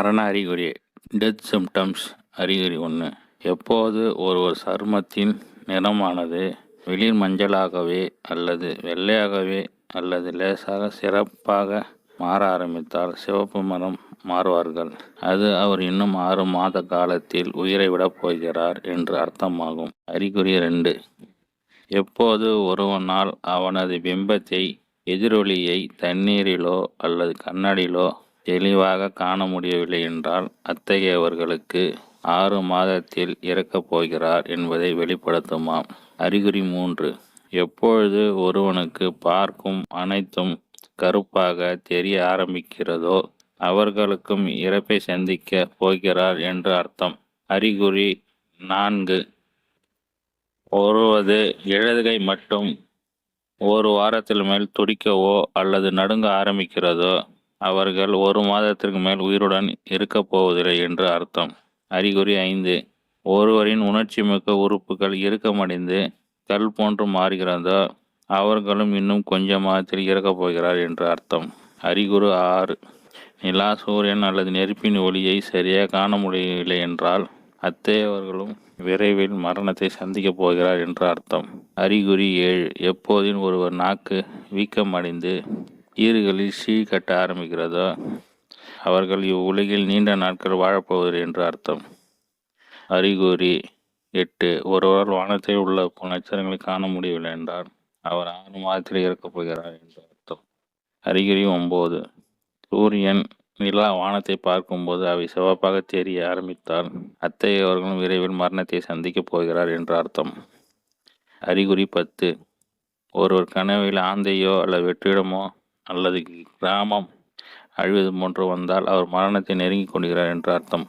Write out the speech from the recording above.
மரண அறிகுறி death symptoms அறிகுறி ஒன்று எப்போது ஒருவர் சருமத்தின் நிறமானது வெளிர் மஞ்சளாகவே அல்லது வெள்ளையாகவே அல்லது லேசாக சிறப்பாக மாற ஆரம்பித்தால் சிவப்பு மரம் மாறுவார்கள். அது அவர் இன்னும் ஆறு மாத காலத்தில் உயிரை விடப் போகிறார் என்று அர்த்தமாகும். அறிகுறி ரெண்டு. எப்போது ஒருவனால் அவனது பிம்பத்தை எதிரொலியை தண்ணீரிலோ அல்லது கண்ணாடியிலோ தெளிவாக காண முடியவில்லை என்றால் அத்தகையவர்களுக்கு ஆறு மாதத்தில் இறக்கப் போகிறார் என்பதை வெளிப்படுத்துமாம். அறிகுறி மூன்று. எப்பொழுது ஒருவனுக்கு பார்க்கும் அனைத்தும் கருப்பாக தெரிய ஆரம்பிக்கிறதோ அவர்களுக்கும் இறப்பை சந்திக்க போகிறார் என்று அர்த்தம். அறிகுறி நான்கு. ஒருவது இடதுகை மட்டும் ஒரு வாரத்தில் மேல் துடிக்கவோ அல்லது நடுங்க ஆரம்பிக்கிறதோ அவர்கள் ஒரு மாதத்திற்கு மேல் உயிருடன் இருக்கப் போவதில்லை என்று அர்த்தம். அறிகுறி ஐந்து. ஒருவரின் உணர்ச்சிமிக்க உறுப்புகள் இறுக்கமடைந்து கல் போன்று மாறுகிறதோ? அவர்களும் இன்னும் கொஞ்ச மாதத்தில் இறக்கப் போகிறார் என்று அர்த்தம். அறிகுறு ஆறு. நிலா சூரியன் அல்லது நெருப்பின் ஒளியை சரியாக காண முடியவில்லை என்றால் அத்தையவர்களும் விரைவில் மரணத்தை சந்திக்கப் போகிறார் என்று அர்த்தம். அறிகுறி ஏழு. எப்போதும் ஒருவர் நாக்கு வீக்கம் அடைந்து ஈறுகளில் சீ கட்ட ஆரம்பிக்கிறதோ? அவர்கள் இவ்வுலகில் நீண்ட நாட்கள் வாழப்போவது என்று அர்த்தம். அறிகுறி எட்டு ஒருவர் வானத்தில் உள்ள நட்சத்திரங்களை காண முடியவில்லை என்றால் அவர் ஆறு மாதத்தில் இறக்கப் போகிறார் என்று அர்த்தம். அறிகுறி ஒம்பது சூரியன் நிலா வானத்தை பார்க்கும்போது அவை சிவப்பாக தெரிய ஆரம்பித்தால் அத்தகையவர்களும் விரைவில் மரணத்தை சந்திக்கப் போகிறார் என்று அர்த்தம். அறிகுறி பத்து ஒருவர் கனவில் ஆந்தையோ அல்லது வெற்றிடமோ அல்லது கிராமம் அழிவது போன்று வந்தால் அவர் மரணத்தை நெருங்கிக் கொண்டிருக்கிறார் என்று அர்த்தம்.